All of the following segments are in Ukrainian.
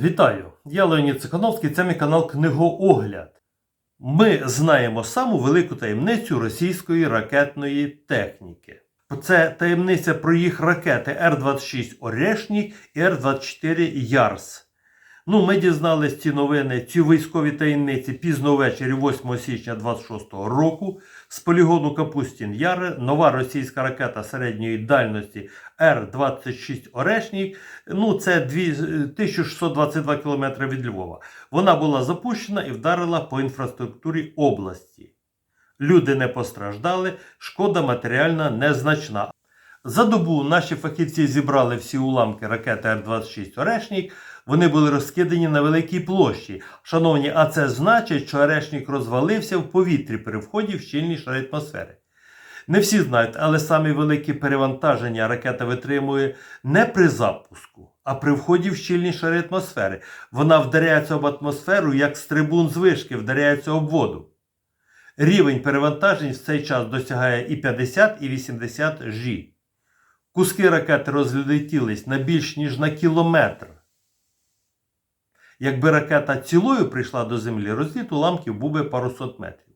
Вітаю! Я Леонід Цихановський, це мій канал Книгоогляд. Ми знаємо саму велику таємницю російської ракетної техніки. Це таємниця про їх ракети Р-26 Орешнік і Р-24 Ярс. Ну, ми дізнались ці новини, ці військові таємниці пізно ввечері 8 січня 26-го року. З полігону Капустін Яри нова російська ракета середньої дальності Р-26 Орешнік. Ну, це дві- 1622 км від Львова. Вона була запущена і вдарила по інфраструктурі області. Люди не постраждали, шкода матеріальна незначна. За добу наші фахівці зібрали всі уламки ракети Р-26 Орешнік. Вони були розкидані на великій площі. Шановні, а це значить, що Орешнік розвалився в повітрі при вході в щільні шари атмосфери. Не всі знають, але самі великі перевантаження ракета витримує не при запуску, а при вході в щільні шари атмосфери. Вона вдаряється об атмосферу, як з вишки вдаряється об воду. Рівень перевантажень в цей час досягає і 50, і 80 G. Куски ракети розлетілись на більш ніж на кілометр. Якби ракета цілою прийшла до землі, розліт уламків був би парусот метрів.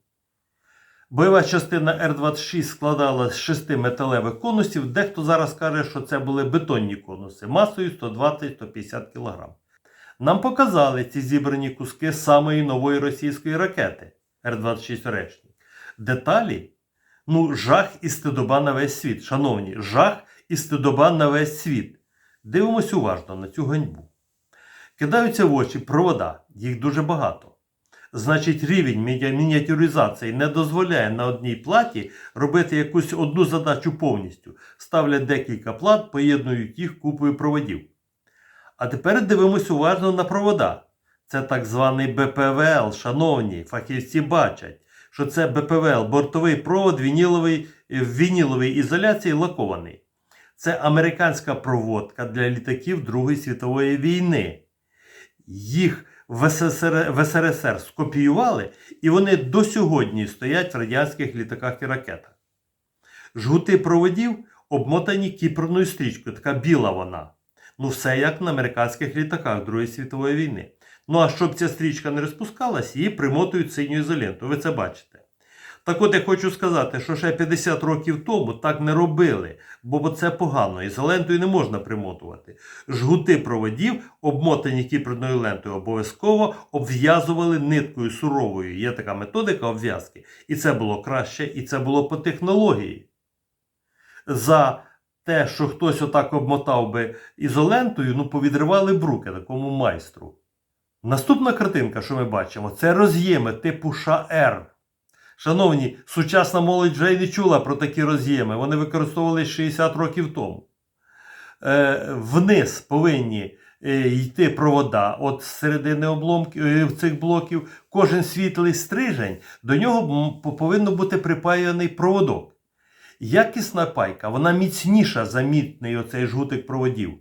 Бойова частина Р-26 складала з шести металевих конусів. Дехто зараз каже, що це були бетонні конуси масою 120-150 кг. Нам показали ці зібрані куски самої нової російської ракети Р-26 Орешник. Деталі ну, жах і стидоба на весь світ. Шановні, жах і стидоба на весь світ. Дивимось уважно на цю ганьбу. Кидаються в очі провода, їх дуже багато. Значить, рівень міні- мініатюризації не дозволяє на одній платі робити якусь одну задачу повністю. Ставлять декілька плат, поєднують їх купою проводів. А тепер дивимось уважно на провода. Це так званий БПВЛ, шановні, фахівці бачать, що це БПВЛ, бортовий провод вініловий, в вініловій ізоляції лакований. Це американська проводка для літаків Другої світової війни. Їх в СССР, в СРСР скопіювали, і вони до сьогодні стоять в радянських літаках і ракетах. Жгути проводів обмотані кіпрною стрічкою, така біла вона. Ну, все як на американських літаках Другої світової війни. Ну а щоб ця стрічка не розпускалась, її примотують синьою ізолентою. Ви це бачите. Так от я хочу сказати, що ще 50 років тому так не робили, бо це погано. Ізолентою не можна примотувати. Жгути проводів, обмотані кіпрною лентою, обов'язково обв'язували ниткою суровою. Є така методика обв'язки. І це було краще, і це було по технології. За те, що хтось отак обмотав би ізолентою, ну повідривали бруки такому майстру. Наступна картинка, що ми бачимо, це роз'єми типу ШАР. Шановні, сучасна молодь вже й не чула про такі роз'єми. Вони використовувалися 60 років тому. Е, вниз повинні е, йти провода от середини обломків е, цих блоків. Кожен світлий стрижень, до нього повинно бути припаяний проводок. Якісна пайка, вона міцніша за мітний оцей жгутик проводів.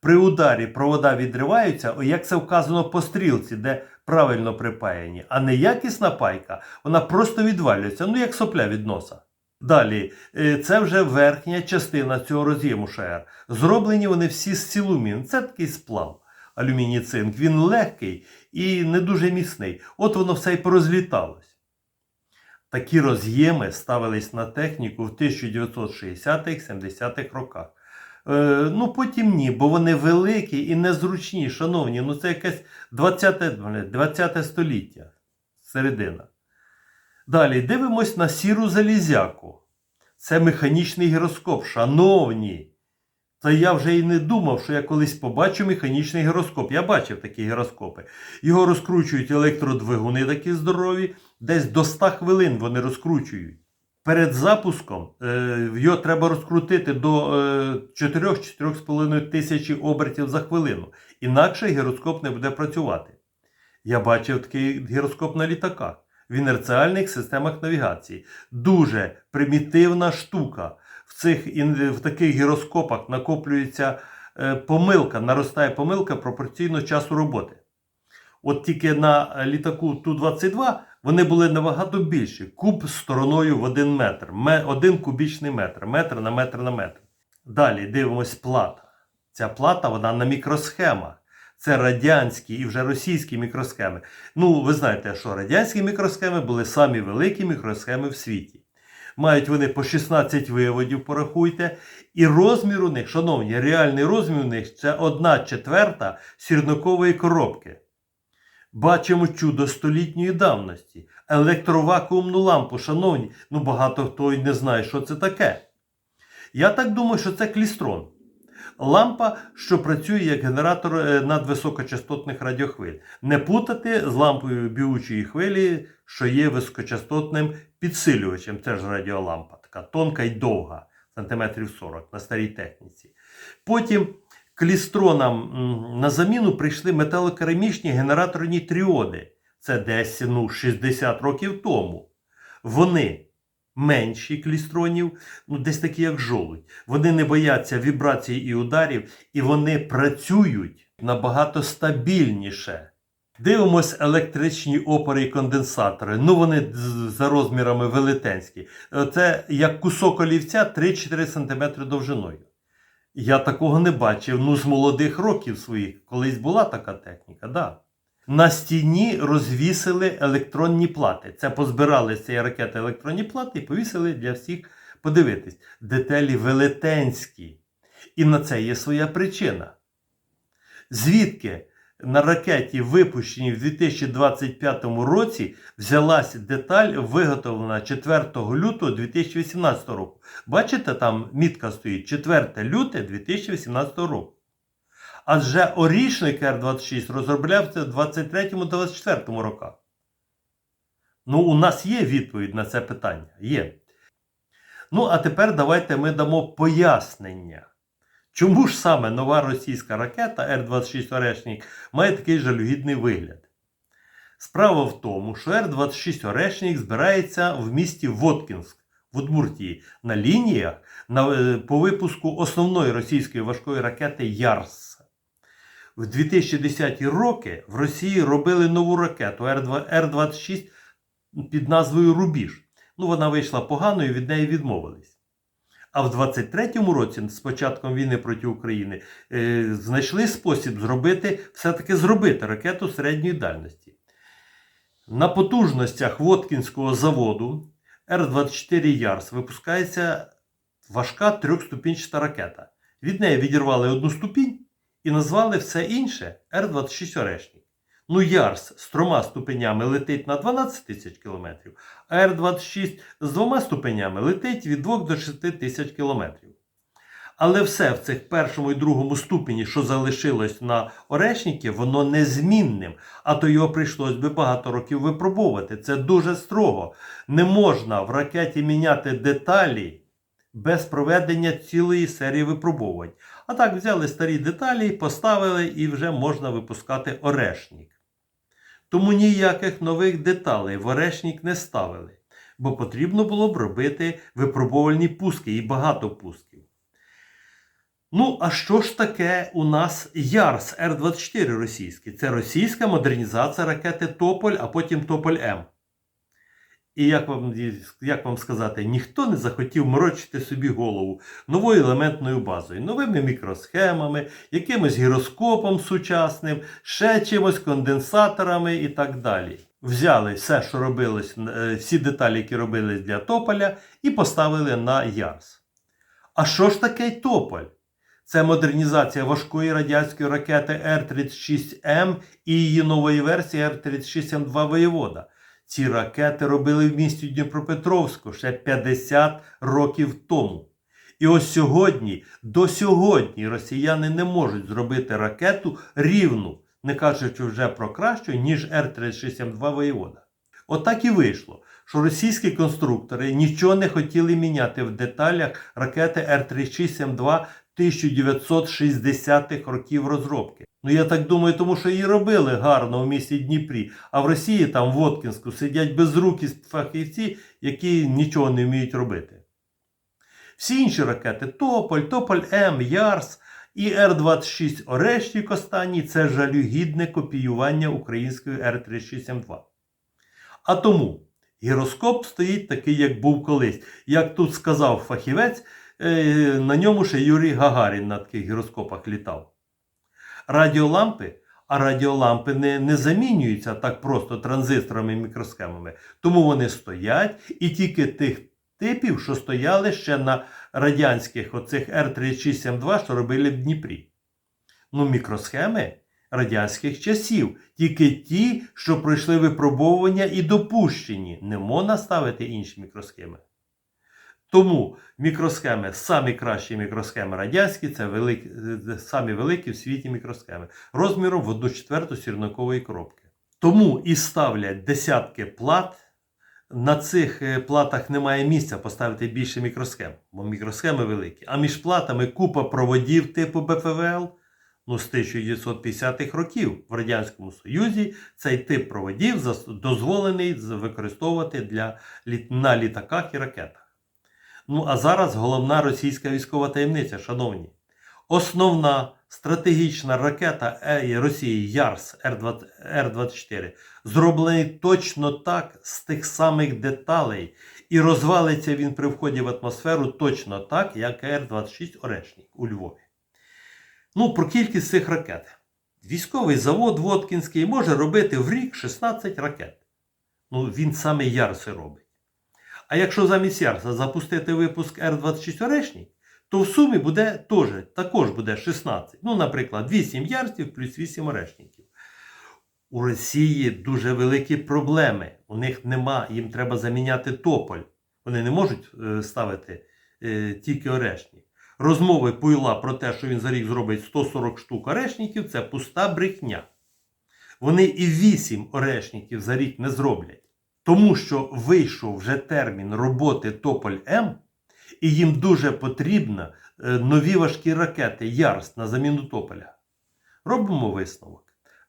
При ударі провода відриваються, як це вказано по стрілці, де правильно припаяні. А неякісна пайка, вона просто відвалюється, ну як сопля від носа. Далі, е, це вже верхня частина цього роз'єму ШР. Зроблені вони всі з силумін. Це такий сплав. Алюміній цинк. Він легкий і не дуже міцний. От воно все і порозліталось. Такі роз'єми ставились на техніку в 1960-70-х роках. Е, ну потім ні, бо вони великі і незручні, шановні. Ну це якесь 20, 20 століття, середина. Далі дивимось на сіру залізяку. Це механічний гіроскоп. Шановні. Та я вже і не думав, що я колись побачу механічний гіроскоп. Я бачив такі гіроскопи. Його розкручують електродвигуни такі здорові, десь до 100 хвилин вони розкручують. Перед запуском е, його треба розкрутити до е, 4-4,5 тисячі обертів за хвилину. Інакше гіроскоп не буде працювати. Я бачив такий гіроскоп на літаках в інерціальних системах навігації. Дуже примітивна штука. В, цих, в таких гіроскопах накоплюється е, помилка, наростає помилка пропорційно часу роботи. От тільки на літаку Ту-22 вони були набагато більші. Куб стороною в один метр, один кубічний метр, метр на метр на метр. Далі дивимось плата. Ця плата вона на мікросхемах. Це радянські і вже російські мікросхеми. Ну, ви знаєте, що радянські мікросхеми були самі великі мікросхеми в світі. Мають вони по 16 виводів, порахуйте. І розмір у них, шановні, реальний розмір у них це 1 четверта сірникової коробки. Бачимо чудо столітньої давності. Електровакуумну лампу, шановні, ну багато хто й не знає, що це таке. Я так думаю, що це клістрон. Лампа, що працює як генератор е, надвисокочастотних радіохвиль. Не путати з лампою б'ючої хвилі, що є високочастотним підсилювачем. Це ж радіолампа, така тонка і довга, сантиметрів 40 на старій техніці. Потім клістронам на заміну прийшли металокерамічні генераторні тріоди. Це десь ну, 60 років тому. Вони менші клістронів, ну десь такі, як жолудь. Вони не бояться вібрацій і ударів, і вони працюють набагато стабільніше. Дивимось електричні опори і конденсатори. Ну, вони за розмірами велетенські. Це як кусок олівця 3-4 см довжиною. Я такого не бачив ну, з молодих років своїх. Колись була така техніка, да. На стіні розвісили електронні плати. Це позбирали з цієї ракети електронні плати і повісили для всіх подивитись. Деталі велетенські. І на це є своя причина. Звідки на ракеті, випущеній в 2025 році, взялась деталь, виготовлена 4 лютого 2018 року. Бачите, там мітка стоїть 4 люте 2018 року. Адже орішник Р-26 розроблявся в 23-24 роках. Ну, у нас є відповідь на це питання. Є. Ну, а тепер давайте ми дамо пояснення. Чому ж саме нова російська ракета Р-26 Орешник має такий жалюгідний вигляд? Справа в тому, що Р-26 Орешник збирається в місті Воткінськ в Удмуртії на лініях на, е, по випуску основної російської важкої ракети Ярс. В 2010 роки в Росії робили нову ракету Р-26 під назвою Рубіж. Ну, вона вийшла погано і від неї відмовились. А в 23-му році, з початком війни проти України, е, знайшли спосіб зробити, все-таки зробити ракету середньої дальності. На потужностях Воткінського заводу Р-24 Ярс випускається важка трьохступінчата ракета. Від неї відірвали одну ступінь і назвали все інше Р-26 Орешник. Ну, Ярс з трьома ступенями летить на 12 тисяч кілометрів, а Р-26 з двома ступенями летить від 2 до 6 тисяч кілометрів. Але все в цих першому і другому ступені, що залишилось на Орешніки, воно незмінним, а то його прийшлось би багато років випробовувати. Це дуже строго. Не можна в ракеті міняти деталі без проведення цілої серії випробувань. А так взяли старі деталі, поставили і вже можна випускати орешник. Тому ніяких нових деталей в орешник не ставили, бо потрібно було б робити випробувальні пуски і багато пусків. Ну, а що ж таке у нас Ярс Р-24 російський? Це російська модернізація ракети Тополь, а потім Тополь М. І як вам, як вам сказати, ніхто не захотів морочити собі голову новою елементною базою, новими мікросхемами, якимось гіроскопом сучасним, ще чимось конденсаторами і так далі. Взяли все, що робилось, е, всі деталі, які робились для Тополя, і поставили на Ярс. А що ж таке Тополь? Це модернізація важкої радянської ракети Р-36М і її нової версії Р-36М2 Воєвода. Ці ракети робили в місті Дніпропетровську ще 50 років тому. І ось сьогодні, до сьогодні, росіяни не можуть зробити ракету рівну, не кажучи вже про кращу, ніж Р-36М2 Воєвода. Отак і вийшло, що російські конструктори нічого не хотіли міняти в деталях ракети Р-36М2 1960-х років розробки. Ну я так думаю, тому що її робили гарно в місті Дніпрі, а в Росії там в Воткінську сидять безрукі фахівці, які нічого не вміють робити. Всі інші ракети Тополь, Тополь М, Ярс і Р-26 Орешнік останній це жалюгідне копіювання української Р-36М2. А тому гіроскоп стоїть такий, як був колись. Як тут сказав фахівець, на ньому ще Юрій Гагарін на таких гіроскопах літав. Радіолампи А радіолампи не, не замінюються так просто транзисторами і мікросхемами. Тому вони стоять і тільки тих типів, що стояли ще на радянських оцих R3672, що робили в Дніпрі. Ну, мікросхеми радянських часів, тільки ті, що пройшли випробовування і допущені. Не можна ставити інші мікросхеми. Тому мікросхеми, самі кращі мікросхеми радянські, це великі, е, самі великі в світі мікросхеми, розміром в 1 четверту сірникової коробки. Тому і ставлять десятки плат. На цих е, платах немає місця поставити більше мікросхем, бо мікросхеми великі. А між платами купа проводів типу БФВЛ. Ну, з 1950-х років в Радянському Союзі цей тип проводів дозволений використовувати для, на літаках і ракетах. Ну, а зараз головна російська військова таємниця, шановні. Основна стратегічна ракета е, Росії Ярс Р-20 Р-24 зроблений точно так з тих самих деталей, і розвалиться він при вході в атмосферу точно так, як Р-26 Орешник у Львові. Ну, про кількість цих ракет. Військовий завод Воткінський може робити в рік 16 ракет. Ну, він саме Ярси робить. А якщо замість Ярса запустити випуск Р-26 Орешник, то в сумі буде теж, також буде 16. Ну, наприклад, 8 ярсів плюс 8 орешників. У Росії дуже великі проблеми. У них нема, їм треба заміняти тополь. Вони не можуть е, ставити е, тільки орешник. Розмови Пуйла про те, що він за рік зробить 140 штук орешників, це пуста брехня. Вони і 8 орешників за рік не зроблять. Тому що вийшов вже термін роботи Тополь М, і їм дуже потрібно е, нові важкі ракети Ярс на заміну Тополя. Робимо висновок.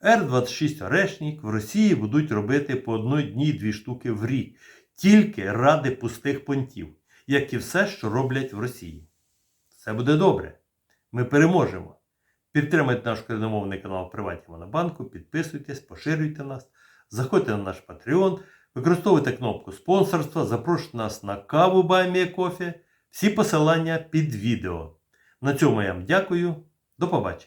Р-26 Орешник в Росії будуть робити по одній дві штуки в рік, тільки ради пустих понтів, як і все, що роблять в Росії. Все буде добре. Ми переможемо. Підтримайте наш україномовний канал Приватні Монобанку, підписуйтесь, поширюйте нас, заходьте на наш Patreon, використовуйте кнопку спонсорства, запрошуйте нас на каву Баймія Кофі. Всі посилання під відео. На цьому я вам дякую. До побачення.